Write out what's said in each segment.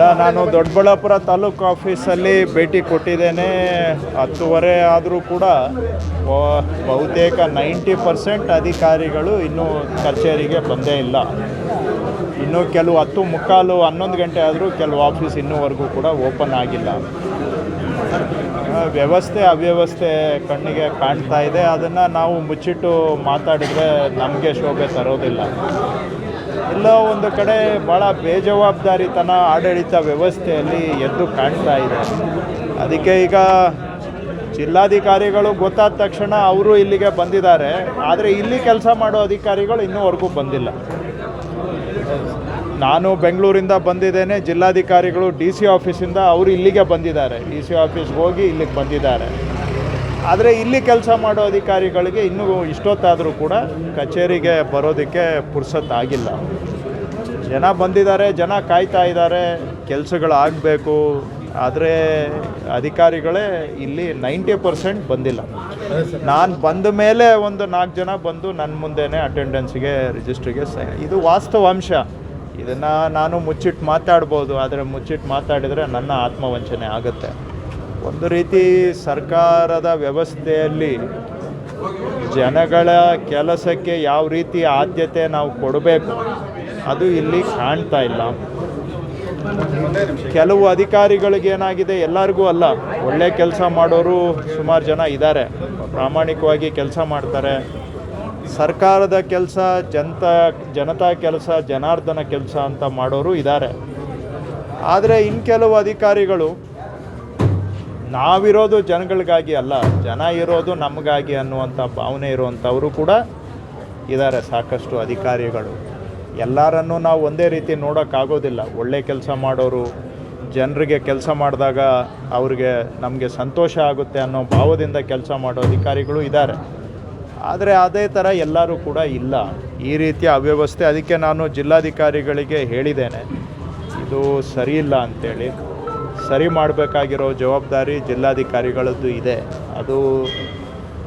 ಇಲ್ಲ, ನಾನು ದೊಡ್ಡಬಳ್ಳಾಪುರ ತಾಲೂಕು ಆಫೀಸಲ್ಲಿ ಭೇಟಿ ಕೊಟ್ಟಿದ್ದೇನೆ. ಹತ್ತುವರೆ ಆದರೂ ಕೂಡ ಬಹುತೇಕ ನೈಂಟಿ ಪರ್ಸೆಂಟ್ ಅಧಿಕಾರಿಗಳು ಇನ್ನೂ ಕಚೇರಿಗೆ ಬಂದೇ ಇಲ್ಲ. ಇನ್ನೂ ಕೆಲವು ಹತ್ತು ಮುಕ್ಕಾಲು ಹನ್ನೊಂದು ಗಂಟೆ ಆದರೂ ಕೆಲವು ಆಫೀಸ್ ಇನ್ನೂವರೆಗೂ ಕೂಡ ಓಪನ್ ಆಗಿಲ್ಲ. ವ್ಯವಸ್ಥೆ, ಅವ್ಯವಸ್ಥೆ ಕಣ್ಣಿಗೆ ಕಾಣ್ತಾ ಇದೆ. ಅದನ್ನು ನಾವು ಮುಚ್ಚಿಟ್ಟು ಮಾತಾಡಿದರೆ ನಮಗೆ ಶೋಭೆ ತರೋದಿಲ್ಲ. ಎಲ್ಲೋ ಒಂದು ಕಡೆ ಭಾಳ ಬೇಜವಾಬ್ದಾರಿತನ ಆಡಳಿತ ವ್ಯವಸ್ಥೆಯಲ್ಲಿ ಎದ್ದು ಕಾಣ್ತಾ ಇದೆ. ಅದಕ್ಕೆ ಈಗ ಜಿಲ್ಲಾಧಿಕಾರಿಗಳು ಗೊತ್ತಾದ ತಕ್ಷಣ ಅವರು ಇಲ್ಲಿಗೆ ಬಂದಿದ್ದಾರೆ. ಆದರೆ ಇಲ್ಲಿ ಕೆಲಸ ಮಾಡೋ ಅಧಿಕಾರಿಗಳು ಇನ್ನೂವರೆಗೂ ಬಂದಿಲ್ಲ. ನಾನು ಬೆಂಗಳೂರಿಂದ ಬಂದಿದ್ದೇನೆ. ಜಿಲ್ಲಾಧಿಕಾರಿಗಳು ಡಿ ಸಿ ಆಫೀಸಿಂದ ಅವರು ಇಲ್ಲಿಗೆ ಬಂದಿದ್ದಾರೆ. ಡಿ ಸಿ ಆಫೀಸ್ಗೆ ಹೋಗಿ ಇಲ್ಲಿಗೆ ಬಂದಿದ್ದಾರೆ. ಆದರೆ ಇಲ್ಲಿ ಕೆಲಸ ಮಾಡೋ ಅಧಿಕಾರಿಗಳಿಗೆ ಇನ್ನೂ ಇಷ್ಟೊತ್ತಾದರೂ ಕೂಡ ಕಚೇರಿಗೆ ಬರೋದಕ್ಕೆ ಪುರ್ಸೊತ್ತಾಗಿಲ್ಲ ಜನ ಬಂದಿದ್ದಾರೆ, ಜನ ಕಾಯ್ತಾ ಇದ್ದಾರೆ, ಕೆಲಸಗಳಾಗಬೇಕು, ಆದರೆ ಅಧಿಕಾರಿಗಳೇ ಇಲ್ಲಿ ನೈಂಟಿ ಪರ್ಸೆಂಟ್ ಬಂದಿಲ್ಲ. ನಾನು ಬಂದ ಮೇಲೆ ಒಂದು ನಾಲ್ಕು ಜನ ಬಂದು ನನ್ನ ಮುಂದೆನೇ ಅಟೆಂಡೆನ್ಸ್ಗೆ ರಿಜಿಸ್ಟ್ರಿಗೆ ಸ, ಇದು ವಾಸ್ತವಾಂಶ. ಇದನ್ನು ನಾನು ಮುಚ್ಚಿಟ್ಟು ಮಾತಾಡ್ಬೋದು, ಆದರೆ ಮುಚ್ಚಿಟ್ಟು ಮಾತಾಡಿದರೆ ನನ್ನ ಆತ್ಮವಂಚನೆ ಆಗುತ್ತೆ. ಒಂದು ರೀತಿ ಸರ್ಕಾರದ ವ್ಯವಸ್ಥೆಯಲ್ಲಿ ಜನಗಳ ಕೆಲಸಕ್ಕೆ ಯಾವ ರೀತಿ ಆದ್ಯತೆ ನಾವು ಕೊಡಬೇಕು, ಅದು ಇಲ್ಲಿ ಕಾಣ್ತಾ ಇಲ್ಲ. ಕೆಲವು ಅಧಿಕಾರಿಗಳಿಗೇನಾಗಿದೆ ಎಲ್ಲರಿಗೂ ಅಲ್ಲ, ಒಳ್ಳೆ ಕೆಲಸ ಮಾಡೋರು ಸುಮಾರು ಜನ ಇದ್ದಾರೆ, ಪ್ರಾಮಾಣಿಕವಾಗಿ ಕೆಲಸ ಮಾಡ್ತಾರೆ. ಸರ್ಕಾರದ ಕೆಲಸ, ಜನತಾ ಜನತಾ ಕೆಲಸ, ಜನಾರ್ದನ ಕೆಲಸ ಅಂತ ಮಾಡೋರು ಇದ್ದಾರೆ. ಆದರೆ ಇನ್ನು ಕೆಲವು ಅಧಿಕಾರಿಗಳು ನಾವಿರೋದು ಜನಗಳಿಗಾಗಿ ಅಲ್ಲ, ಜನ ಇರೋದು ನಮಗಾಗಿ ಅನ್ನುವಂಥ ಭಾವನೆ ಇರುವಂಥವರು ಕೂಡ ಇದ್ದಾರೆ ಸಾಕಷ್ಟು ಅಧಿಕಾರಿಗಳು. ಎಲ್ಲರನ್ನು ನಾವು ಒಂದೇ ರೀತಿ ನೋಡೋಕ್ಕಾಗೋದಿಲ್ಲ. ಒಳ್ಳೆ ಕೆಲಸ ಮಾಡೋರು, ಜನರಿಗೆ ಕೆಲಸ ಮಾಡಿದಾಗ ಅವ್ರಿಗೆ ನಮಗೆ ಸಂತೋಷ ಆಗುತ್ತೆ ಅನ್ನೋ ಭಾವದಿಂದ ಕೆಲಸ ಮಾಡೋ ಅಧಿಕಾರಿಗಳು ಇದ್ದಾರೆ. ಆದರೆ ಅದೇ ಥರ ಎಲ್ಲರೂ ಕೂಡ ಇಲ್ಲ. ಈ ರೀತಿಯ ಅವ್ಯವಸ್ಥೆ, ಅದಕ್ಕೆ ನಾನು ಜಿಲ್ಲಾಧಿಕಾರಿಗಳಿಗೆ ಹೇಳಿದ್ದೇನೆ. ಇದು ಸರಿಯಿಲ್ಲ ಅಂತೇಳಿ. ಸರಿ ಮಾಡಬೇಕಾಗಿರೋ ಜವಾಬ್ದಾರಿ ಜಿಲ್ಲಾಧಿಕಾರಿಗಳದ್ದು ಇದೆ. ಅದು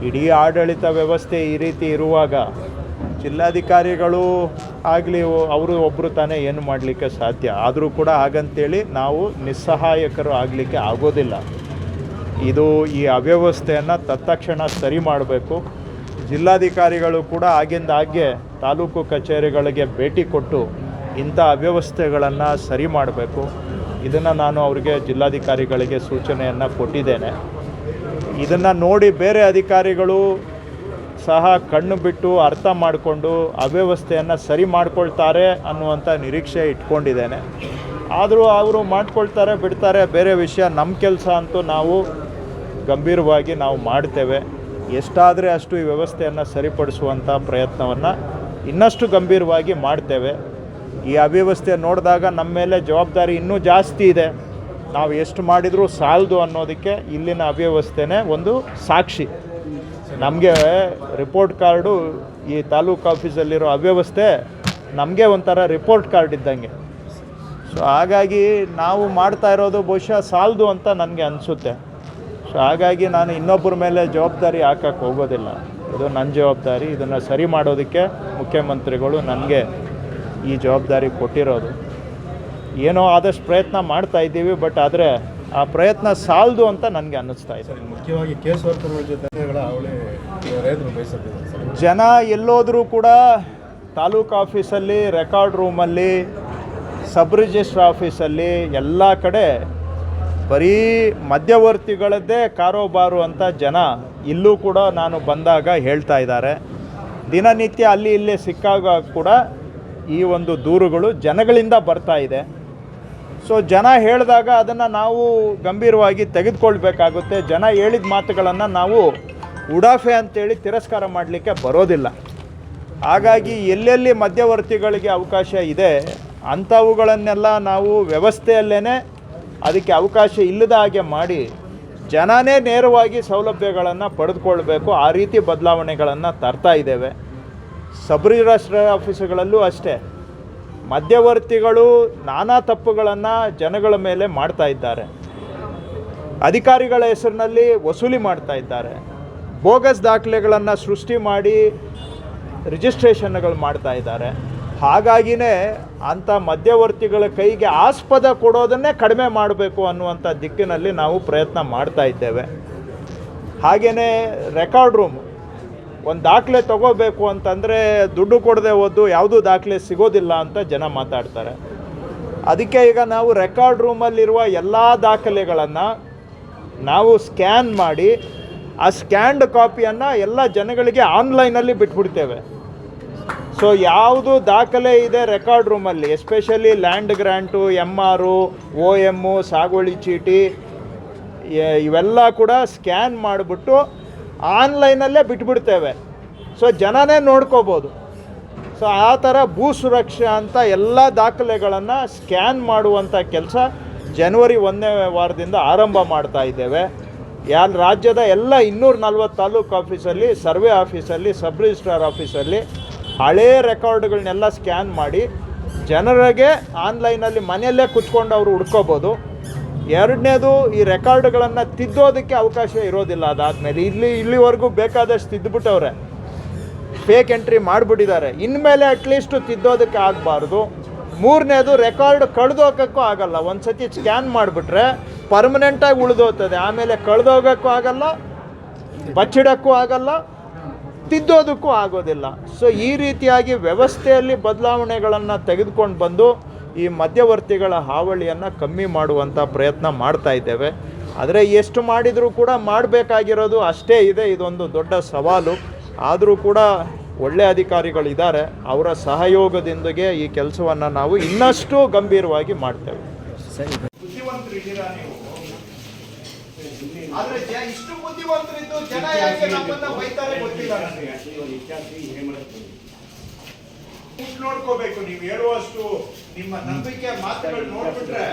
ಇಡೀ ಆಡಳಿತ ವ್ಯವಸ್ಥೆ ಈ ರೀತಿ ಇರುವಾಗ ಜಿಲ್ಲಾಧಿಕಾರಿಗಳು ಆಗಲಿ ಅವರು ಒಬ್ಬರು ತಾನೇ ಏನು ಮಾಡಲಿಕ್ಕೆ ಸಾಧ್ಯ. ಆದರೂ ಕೂಡ ಹಾಗಂತೇಳಿ ನಾವು ನಿಸ್ಸಹಾಯಕರು ಆಗಲಿಕ್ಕೆ ಆಗೋದಿಲ್ಲ. ಇದು ಈ ಅವ್ಯವಸ್ಥೆಯನ್ನು ತತ್ಕ್ಷಣ ಸರಿ ಮಾಡಬೇಕು. ಜಿಲ್ಲಾಧಿಕಾರಿಗಳು ಕೂಡ ಆಗಿಂದ ಹಾಗೆ ತಾಲೂಕು ಕಚೇರಿಗಳಿಗೆ ಭೇಟಿ ಕೊಟ್ಟು ಇಂಥ ಅವ್ಯವಸ್ಥೆಗಳನ್ನು ಸರಿ ಮಾಡಬೇಕು. ಇದನ್ನು ನಾನು ಅವರಿಗೆ ಜಿಲ್ಲಾಧಿಕಾರಿಗಳಿಗೆ ಸೂಚನೆಯನ್ನು ಕೊಟ್ಟಿದ್ದೇನೆ. ಇದನ್ನು ನೋಡಿ ಬೇರೆ ಅಧಿಕಾರಿಗಳು ಸಹ ಕಣ್ಣು ಬಿಟ್ಟು ಅರ್ಥ ಮಾಡಿಕೊಂಡು ಅವ್ಯವಸ್ಥೆಯನ್ನು ಸರಿ ಮಾಡ್ಕೊಳ್ತಾರೆ ಅನ್ನುವಂಥ ನಿರೀಕ್ಷೆ ಇಟ್ಕೊಂಡಿದ್ದೇನೆ. ಆದರೂ ಅವರು ಮಾಡ್ಕೊಳ್ತಾರೆ, ಬಿಡ್ತಾರೆ, ಬೇರೆ ವಿಷಯ ನಮ್ಮ ಕೆಲಸ ಅಂತೂ ನಾವು ಗಂಭೀರವಾಗಿ ನಾವು ಮಾಡ್ತೇವೆ. ಎಷ್ಟಾದರೆ ಅಷ್ಟು ಈ ವ್ಯವಸ್ಥೆಯನ್ನು ಸರಿಪಡಿಸುವಂಥ ಪ್ರಯತ್ನವನ್ನು ಇನ್ನಷ್ಟು ಗಂಭೀರವಾಗಿ ಮಾಡ್ತೇವೆ. ಈ ಅವ್ಯವಸ್ಥೆ ನೋಡಿದಾಗ ನಮ್ಮ ಮೇಲೆ ಜವಾಬ್ದಾರಿ ಇನ್ನೂ ಜಾಸ್ತಿ ಇದೆ. ನಾವು ಎಷ್ಟು ಮಾಡಿದರೂ ಸಾಲದು ಅನ್ನೋದಕ್ಕೆ ಇಲ್ಲಿನ ಅವ್ಯವಸ್ಥೆನೇ ಒಂದು ಸಾಕ್ಷಿ. ನಮಗೆ ರಿಪೋರ್ಟ್ ಕಾರ್ಡು ಈ ತಾಲೂಕು ಆಫೀಸಲ್ಲಿರೋ ಅವ್ಯವಸ್ಥೆ ನಮಗೆ ಒಂಥರ ರಿಪೋರ್ಟ್ ಕಾರ್ಡ್ ಇದ್ದಂಗೆ. ಸೊ ಹಾಗಾಗಿ ನಾವು ಮಾಡ್ತಾ ಇರೋದು ಬಹುಶಃ ಸಾಲದು ಅಂತ ನನಗೆ ಅನಿಸುತ್ತೆ. ಸೊ ಹಾಗಾಗಿ ನಾನು ಇನ್ನೊಬ್ಬರ ಮೇಲೆ ಜವಾಬ್ದಾರಿ ಹಾಕಕ್ಕೆ ಹೋಗೋದಿಲ್ಲ. ಇದು ನನ್ನ ಜವಾಬ್ದಾರಿ, ಇದನ್ನು ಸರಿ ಮಾಡೋದಕ್ಕೆ ಮುಖ್ಯಮಂತ್ರಿಗಳು ನನಗೆ ಈ ಜವಾಬ್ದಾರಿ ಕೊಟ್ಟಿರೋದು. ಏನೋ ಆದಷ್ಟು ಪ್ರಯತ್ನ ಮಾಡ್ತಾ ಇದ್ದೀವಿ ಬಟ್ ಆದರೆ ಆ ಪ್ರಯತ್ನ ಸಾಲದು ಅಂತ ನನಗೆ ಅನ್ನಿಸ್ತಾ ಇದೆ. ಮುಖ್ಯವಾಗಿ ಕೇಸ್ ಜೊತೆ ಜನ ಎಲ್ಲೋದ್ರೂ ಕೂಡ ತಾಲೂಕು ಆಫೀಸಲ್ಲಿ ರೆಕಾರ್ಡ್ ರೂಮಲ್ಲಿ ಸಬ್ ರಿಜಿಸ್ಟ್ರ್ ಆಫೀಸಲ್ಲಿ ಎಲ್ಲ ಕಡೆ ಬರೀ ಮಧ್ಯವರ್ತಿಗಳದ್ದೇ ಕಾರೋಬಾರು ಅಂತ ಜನ ಇಲ್ಲೂ ಕೂಡ ನಾನು ಬಂದಾಗ ಹೇಳ್ತಾ ಇದ್ದಾರೆ. ದಿನನಿತ್ಯ ಅಲ್ಲಿ ಇಲ್ಲೇ ಸಿಕ್ಕಾಗ ಕೂಡ ಈ ಒಂದು ದೂರುಗಳು ಜನಗಳಿಂದ ಬರ್ತಾ ಇದೆ. ಸೊ ಜನ ಹೇಳಿದಾಗ ಅದನ್ನು ನಾವು ಗಂಭೀರವಾಗಿ ತೆಗೆದುಕೊಳ್ಬೇಕಾಗುತ್ತೆ. ಜನ ಹೇಳಿದ ಮಾತುಗಳನ್ನು ನಾವು ಉಡಾಫೆ ಅಂತೇಳಿ ತಿರಸ್ಕಾರ ಮಾಡಲಿಕ್ಕೆ ಬರೋದಿಲ್ಲ. ಹಾಗಾಗಿ ಎಲ್ಲೆಲ್ಲಿ ಮಧ್ಯವರ್ತಿಗಳಿಗೆ ಅವಕಾಶ ಇದೆ, ಅಂಥವುಗಳನ್ನೆಲ್ಲ ನಾವು ವ್ಯವಸ್ಥೆಯಲ್ಲೇ ಅದಕ್ಕೆ ಅವಕಾಶ ಇಲ್ಲದ ಹಾಗೆ ಮಾಡಿ ಜನನೇ ನೇರವಾಗಿ ಸೌಲಭ್ಯಗಳನ್ನು ಪಡೆದುಕೊಳ್ಬೇಕು. ಆ ರೀತಿ ಬದಲಾವಣೆಗಳನ್ನು ತರ್ತಾ ಇದ್ದೇವೆ. ಸಬ್ ರಾಷ್ಟ್ರ ಆಫೀಸುಗಳಲ್ಲೂ ಅಷ್ಟೇ ಮಧ್ಯವರ್ತಿಗಳು ನಾನಾ ತಪ್ಪುಗಳನ್ನು ಜನಗಳ ಮೇಲೆ ಮಾಡ್ತಾ ಇದ್ದಾರೆ. ಅಧಿಕಾರಿಗಳ ಹೆಸರಿನಲ್ಲಿ ವಸೂಲಿ ಮಾಡ್ತಾ ಇದ್ದಾರೆ. ಬೋಗಸ್ ದಾಖಲೆಗಳನ್ನು ಸೃಷ್ಟಿ ಮಾಡಿ ರಿಜಿಸ್ಟ್ರೇಷನ್ಗಳು ಮಾಡ್ತಾ ಇದ್ದಾರೆ. ಹಾಗಾಗಿನೇ ಅಂಥ ಮಧ್ಯವರ್ತಿಗಳ ಕೈಗೆ ಆಸ್ಪದ ಕೊಡೋದನ್ನೇ ಕಡಿಮೆ ಮಾಡಬೇಕು ಅನ್ನುವಂಥ ದಿಕ್ಕಿನಲ್ಲಿ ನಾವು ಪ್ರಯತ್ನ ಮಾಡ್ತಾ ಇದ್ದೇವೆ. ಹಾಗೆಯೇ ರೆಕಾರ್ಡ್ ರೂಮ್ ಒಂದು ದಾಖಲೆ ತಗೋಬೇಕು ಅಂತಂದರೆ ದುಡ್ಡು ಕೊಡದೆ ಹೋದ್ದು ಯಾವುದೂ ದಾಖಲೆ ಸಿಗೋದಿಲ್ಲ ಅಂತ ಜನ ಮಾತಾಡ್ತಾರೆ. ಅದಕ್ಕೆ ಈಗ ನಾವು ರೆಕಾರ್ಡ್ ರೂಮಲ್ಲಿರುವ ಎಲ್ಲ ದಾಖಲೆಗಳನ್ನು ನಾವು ಸ್ಕ್ಯಾನ್ ಮಾಡಿ, ಆ ಸ್ಕ್ಯಾನ್ಡ್ ಕಾಪಿಯನ್ನು ಎಲ್ಲ ಜನಗಳಿಗೆ ಆನ್ಲೈನಲ್ಲಿ ಬಿಟ್ಬಿಡ್ತೇವೆ. ಸೊ ಯಾವುದು ದಾಖಲೆ ಇದೆ ರೆಕಾರ್ಡ್ ರೂಮಲ್ಲಿ, ಎಸ್ಪೆಷಲಿ ಲ್ಯಾಂಡ್ ಗ್ರ್ಯಾಂಟು ಎಂ ಆರು ಒ ಎಮ್ಮು ಸಾಗುವಳಿ ಚೀಟಿ ಇವೆಲ್ಲ ಕೂಡ ಸ್ಕ್ಯಾನ್ ಮಾಡಿಬಿಟ್ಟು ಆನ್ಲೈನಲ್ಲೇ ಬಿಟ್ಬಿಡ್ತೇವೆ. ಸೊ ಜನನೇ ನೋಡ್ಕೋಬೋದು. ಸೊ ಆ ಥರ ಭೂ ಸುರಕ್ಷೆ ಅಂತ ಎಲ್ಲ ದಾಖಲೆಗಳನ್ನು ಸ್ಕ್ಯಾನ್ ಮಾಡುವಂಥ ಕೆಲಸ ಜನವರಿ ಒಂದನೇ ವಾರದಿಂದ ಆರಂಭ ಮಾಡ್ತಾ ಇದ್ದೇವೆ. ಯಾ ರಾಜ್ಯದ ಎಲ್ಲ ಇನ್ನೂರ ನಲ್ವತ್ತು ತಾಲೂಕು ಆಫೀಸಲ್ಲಿ, ಸರ್ವೆ ಆಫೀಸಲ್ಲಿ, ಸಬ್ ರಿಜಿಸ್ಟ್ರಾರ್ ಆಫೀಸಲ್ಲಿ ಹಳೇ ರೆಕಾರ್ಡ್ಗಳನ್ನೆಲ್ಲ ಸ್ಕ್ಯಾನ್ ಮಾಡಿ ಜನರಿಗೆ ಆನ್ಲೈನಲ್ಲಿ ಮನೆಯಲ್ಲೇ ಕುತ್ಕೊಂಡು ಅವರು ಹುಡ್ಕೋಬೋದು. ಎರಡನೇದು ಈ ರೆಕಾರ್ಡ್ಗಳನ್ನು ತಿದ್ದೋದಕ್ಕೆ ಅವಕಾಶ ಇರೋದಿಲ್ಲ ಅದಾದಮೇಲೆ. ಇಲ್ಲಿ, ಇಲ್ಲಿವರೆಗೂ ಬೇಕಾದಷ್ಟು ತಿದ್ದುಬಿಟ್ಟವ್ರೆ ಫೇಕ್ ಎಂಟ್ರಿ ಮಾಡಿಬಿಟ್ಟಿದ್ದಾರೆ. ಇನ್ಮೇಲೆ ಅಟ್ಲೀಸ್ಟು ತಿದ್ದೋದಕ್ಕೆ ಆಗಬಾರ್ದು. ಮೂರನೇದು ರೆಕಾರ್ಡ್ ಕಳೆದೋಗಕ್ಕೂ ಆಗಲ್ಲ. ಒಂದು ಸತಿ ಸ್ಕ್ಯಾನ್ ಮಾಡಿಬಿಟ್ರೆ ಪರ್ಮನೆಂಟಾಗಿ ಉಳಿದೋಗ್ತದೆ. ಆಮೇಲೆ ಕಳೆದೋಗಕ್ಕೂ ಆಗಲ್ಲ, ಬಚ್ಚಿಡೋಕ್ಕೂ ಆಗಲ್ಲ, ತಿದ್ದೋದಕ್ಕೂ ಆಗೋದಿಲ್ಲ. ಸೊ ಈ ರೀತಿಯಾಗಿ ವ್ಯವಸ್ಥೆಯಲ್ಲಿ ಬದಲಾವಣೆಗಳನ್ನು ತೆಗೆದುಕೊಂಡು ಬಂದು ಈ ಮಧ್ಯವರ್ತಿಗಳ ಹಾವಳಿಯನ್ನು ಕಮ್ಮಿ ಮಾಡುವಂಥ ಪ್ರಯತ್ನ ಮಾಡ್ತಾ ಇದ್ದೇವೆ. ಆದರೆ ಎಷ್ಟು ಮಾಡಿದರೂ ಕೂಡ ಮಾಡಬೇಕಾಗಿರೋದು ಅಷ್ಟೇ ಇದೆ. ಇದೊಂದು ದೊಡ್ಡ ಸವಾಲು. ಆದರೂ ಕೂಡ ಒಳ್ಳೆ ಅಧಿಕಾರಿಗಳಿದ್ದಾರೆ. ಅವರ ಸಹಯೋಗದೊಂದಿಗೆ ಈ ಕೆಲಸವನ್ನು ನಾವು ಇನ್ನಷ್ಟು ಗಂಭೀರವಾಗಿ ಮಾಡ್ತೇವೆ. ಇಷ್ಟು ಕೂತ್ ನೋಡ್ಕೋಬೇಕು. ನೀವು ಹೇಳುವಷ್ಟು ನಿಮ್ಮ ನಂಬಿಕೆ ಮಾತುಗಳು ನೋಡ್ಬಿಟ್ರೆ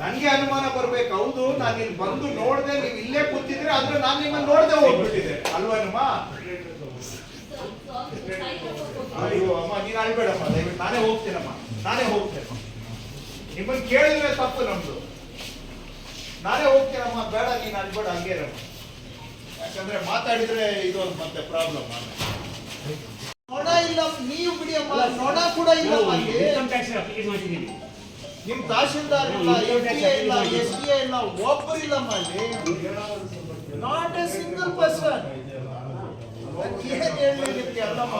ನನಗೆ ಅನುಮಾನ ಬರ್ಬೇಕು. ಹೌದು ನಾನು ಇಲ್ಲಿ ಬಂದು ನೋಡ್ದೆ ನೀವು ಇಲ್ಲೇ ಕೂತಿದ್ರೆ ಆದ್ರೆ ನಾನು ನಿಮ್ಮನ್ನ ನೋಡ್ದೆ ಹೋಗ್ಬಿಟ್ಟಿದೆ ಅಲ್ವನಮ್ಮ ಅಯ್ಯೋ ಅಮ್ಮ ನೀನ್ ಅಳ್ಬೇಡಮ್ಮ ದಯವಿಟ್ಟು ನಾನೇ ಹೋಗ್ತೇನಮ್ಮ ನಾನೇ ಹೋಗ್ತೇನೆ ನಿಮ್ಮನ್ ಕೇಳಿದ್ರೆ ತಪ್ಪು ನಮ್ದು. ನಾನೇ ಹೋಗ್ತೇನಮ್ಮ ಬೇಡ ನೀನ್ ಅಳ್ಬೇಡ ಹಂಗೇರಮ್ಮ. ಇರಮ್ಮ. ಯಾಕಂದ್ರೆ ಮಾತಾಡಿದ್ರೆ ಇದೊಂದು ಮತ್ತೆ ಪ್ರಾಬ್ಲಮ್ ನೊಣ ಇಲ್ಲ ನೀವು ಬಿಡಿಯಮ್ಮ ನೊಣ ಕೂಡ ಇಲ್ಲ ಮಾಡಿದ್ದೀನಿ ನಿಮ್ ತಹಶೀಲ್ದಾರ್ ಇಲ್ಲ ಎಸ್ ಡಿ ಇಲ್ಲ ಎಸ್ ಡಿ ಇಲ್ಲ ಒಬ್ಬರು ಇಲ್ಲಮ್ಮ ಮಾಡಿ ನಾಟ್ ಎ ಸಿಂಗಲ್ ಪರ್ಸನ್ ಏನ್ ಹೇಳಿ ನಿಮ್ಗೆ ಅಲ್ಲಮ್ಮ?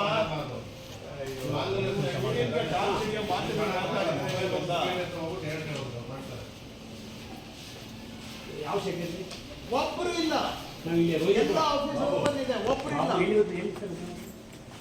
ಯಾವ ಒಬ್ಬರು ಇಲ್ಲ. ಇಲ್ಲಿ ಒಬ್ಬರು ಇಲ್ಲ.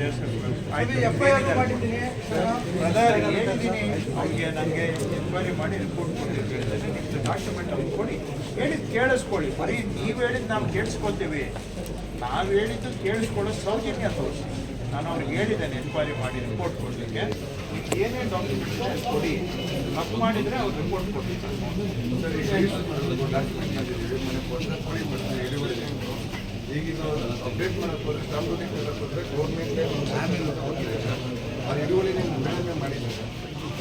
ಡೇಸ್ ಎಫ್ ಐ ಆರ್ ಮಾಡಿದ್ದೀನಿ. ಬ್ರದರ್ ಹೇಳಿದ್ದೀನಿ. ಅವ್ರಿಗೆ ನನಗೆ ಎನ್ಕ್ವೈರಿ ಮಾಡಿ ರಿಪೋರ್ಟ್ ಕೊಟ್ಟಿದ್ದೇನೆ ನಿಮ್ಮದು ಡಾಕ್ಯುಮೆಂಟ್ ಅವ್ರಿಗೆ ಕೊಡಿ. ಹೇಳಿದ್ದು ಕೇಳಿಸ್ಕೊಳ್ಳಿ. ಬರೀ ನೀವು ಹೇಳಿದ್ದು ನಾವು ಕೇಳಿಸ್ಕೊತೀವಿ. ನಾವು ಹೇಳಿದ್ದು ಕೇಳಿಸ್ಕೊಳ್ಳೋ ಸೌಜನ್ಯ ತೋರಿಸಿ. ನಾನು ಅವ್ರಿಗೆ ಹೇಳಿದ್ದೇನೆ ಎನ್ಕ್ವೈರಿ ಮಾಡಿ ರಿಪೋರ್ಟ್ ಕೊಡಲಿಕ್ಕೆ. ಏನೇ ಡಾಕ್ಯುಮೆಂಟ್ ಕೊಡಿ. ತಪ್ಪು ಮಾಡಿದರೆ ಅವ್ರು ರಿಪೋರ್ಟ್ ಕೊಡ್ತಾರೆ. ಈಗಿನ ಅಪ್ಡೇಟ್ ಮಾಡಕ್ಕೆ ಹೋದ್ರೆ ಸಾಂಪ್ರದಾಯಿಕ ಹೇಳಕ್ಕೆ ಹೋದ್ರೆ ಗೌರ್ಮೆಂಟೇ ಆಮೇಲೆ ಆ ಇಳುವರಿ ನೀವು ಕಡಿಮೆ ಮಾಡಿದ್ದಾರೆ?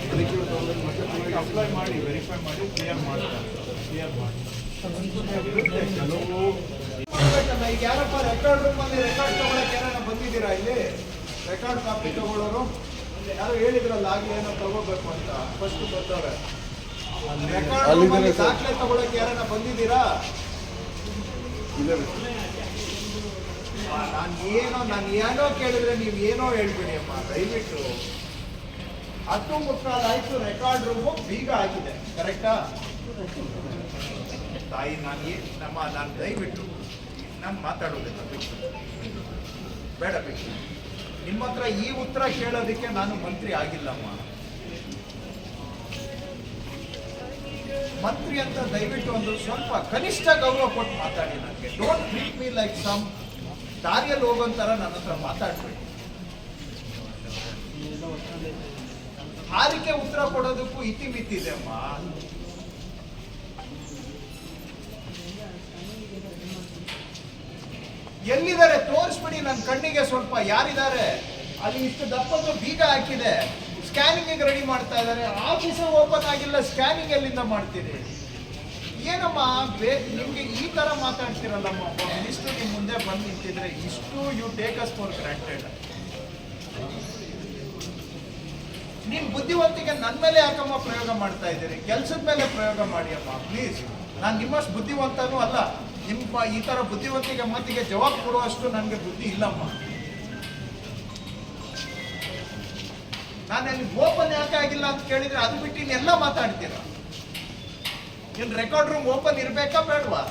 ಅದಕ್ಕೆ ಅವ್ರಿಗೆ ಮತ್ತೆ ಪುನಃ ಅಪ್ಲೈ ಮಾಡಿ ವೆರಿಫೈ ಮಾಡಿ ಕ್ಲಿಯರ್ ಮಾಡ್ತಾರೆ ಕ್ಲಿಯರ್ ಮಾಡಿ. ಕೆಲವು ಈಗ ಯಾರಪ್ಪ ರೆಕಾರ್ಡ್ ರೂಮಲ್ಲಿ ರೆಕಾರ್ಡ್ ತಗೊಳಕ್ಕೆ ಯಾರನ್ನ ಬಂದಿದ್ದೀರಾ ಇಲ್ಲಿ? ರೆಕಾರ್ಡ್ ಕಾಪಿ ತಗೊಳ್ಳೋರು? ಯಾರು ಹೇಳಿದ್ರಲ್ಲ ಆಗ್ಲೇ ಏನೋ ತಗೋಬೇಕು ಅಂತ. ಫಸ್ಟ್ ಬಂದವ್ರೆ. ರೆಕಾರ್ಡ್ ತಗೊಳ್ಳೋಕೆ ದಾಖಲೆ ತಗೊಳಕ್ಕೆ ಯಾರನ್ನ ಬಂದಿದ್ದೀರಾ? ಇದ್ದಾರೆ ನಾನು ಏನೋ ನಾನು ಏನೋ ಕೇಳಿದ್ರೆ ನೀವು ಏನೋ ಹೇಳ್ಬಿಡಿ ಅಮ್ಮ ದಯವಿಟ್ಟು ಹತ್ತು ಮುಕ್ಕಾಲು ಆಯ್ತು ರೆಕಾರ್ಡ್ ರೂಮು ಬೀಗ ಆಗಿದೆ ಕರೆಕ್ಟಾ ತಾಯಿ, ನಾನು ಏನ್ ನಮ್ಮ ನಾನು ದಯವಿಟ್ಟು ನಾನು ಮಾತಾಡೋದಿಲ್ಲ. ಬಿಟ್ಟು. ಬೇಡ, ಬಿಟ್ಟು. ನಿಮ್ಮ ಹತ್ರ ಈ ಉತ್ತರ ಕೇಳೋದಕ್ಕೆ ನಾನು ಮಂತ್ರಿ ಆಗಿಲ್ಲಮ್ಮ. ಮಂತ್ರಿ ಅಂತ ದಯವಿಟ್ಟು ಒಂದು ಸ್ವಲ್ಪ ಕನಿಷ್ಠ ಗೌರವ ಕೊಟ್ಟು ಮಾತಾಡಿ ನನಗೆ. Don't treat me like some ದಾರಿಯಲ್ಲಿ ಹೋಗೋಂತರ ನನ್ನ ಹತ್ರ ಮಾತಾಡ್ಬೇಡಿ. ಹಾರಿಕೆ ಉತ್ತರ ಕೊಡೋದಕ್ಕೂ ಇತಿಮಿತಿ ಇದೆ ಅಮ್ಮ. ಎಲ್ಲಿದ್ದಾರೆ? ತೋರಿಸ್ಬಿಡಿ ನನ್ನ ಕಣ್ಣಿಗೆ ಸ್ವಲ್ಪ. ಯಾರಿದ್ದಾರೆ? ಅಲ್ಲಿ ಇಷ್ಟು ದಪ್ಪದ್ದು ಬೀಗ ಹಾಕಿದೆ. ಸ್ಕ್ಯಾನಿಂಗಿಗೆ ರೆಡಿ ಮಾಡ್ತಾ ಇದ್ದಾರೆ. ಆಫೀಸ್ ಓಪನ್ ಆಗಿಲ್ಲ. ಸ್ಕ್ಯಾನಿಂಗ್ ಎಲ್ಲಿಂದ ಮಾಡ್ತೀರಿ? ಏನಮ್ಮ? ನಿಮ್ಗೆ ಈ ತರ ಮಾತಾಡ್ತಿರಲ್ಲಮ್ಮ? ಒಬ್ಬ ಮಿನಿಸ್ಟರ್ ನಿಮ್ ಮುಂದೆ ಬಂದು ನಿಂತಿದ್ರೆ ಇಷ್ಟು you take us for granted ನಿಮ್ಮ ಬುದ್ಧಿವಂತಿಕೆ ನನ್ನ ಮೇಲೆ ಯಾಕಮ್ಮ ಪ್ರಯೋಗ ಮಾಡ್ತಾ ಇದ್ದೀರಿ? ಕೆಲ್ಸದ ಮೇಲೆ ಪ್ರಯೋಗ ಮಾಡಿ ಅಮ್ಮ ಪ್ಲೀಸ್ ನಾನು ನಿಮ್ಮಷ್ಟು ಬುದ್ಧಿವಂತನೂ ಅಲ್ಲ. ನಿಮ್ಮ ಈ ತರ ಬುದ್ಧಿವಂತಿಕೆ ಮಾತಿಗೆ ಜವಾಬ್ ಕೊಡುವಷ್ಟು ನನಗೆ ಬುದ್ಧಿ ಇಲ್ಲಮ್ಮ. ನಾನು ಅಲ್ಲಿ ಓಪನ್ ಯಾಕೆ ಆಗಿಲ್ಲ ಅಂತ ಕೇಳಿದ್ರೆ ಅದು ಬಿಟ್ಟು ಇನ್ನೆಲ್ಲ ಮಾತಾಡ್ತೀರಾ? ಏನ್ ರೆಕಾರ್ಡ್ ರೂಮ್ ಓಪನ್ ಇರ್ಬೇಕಾ ಬೇಡವಾ?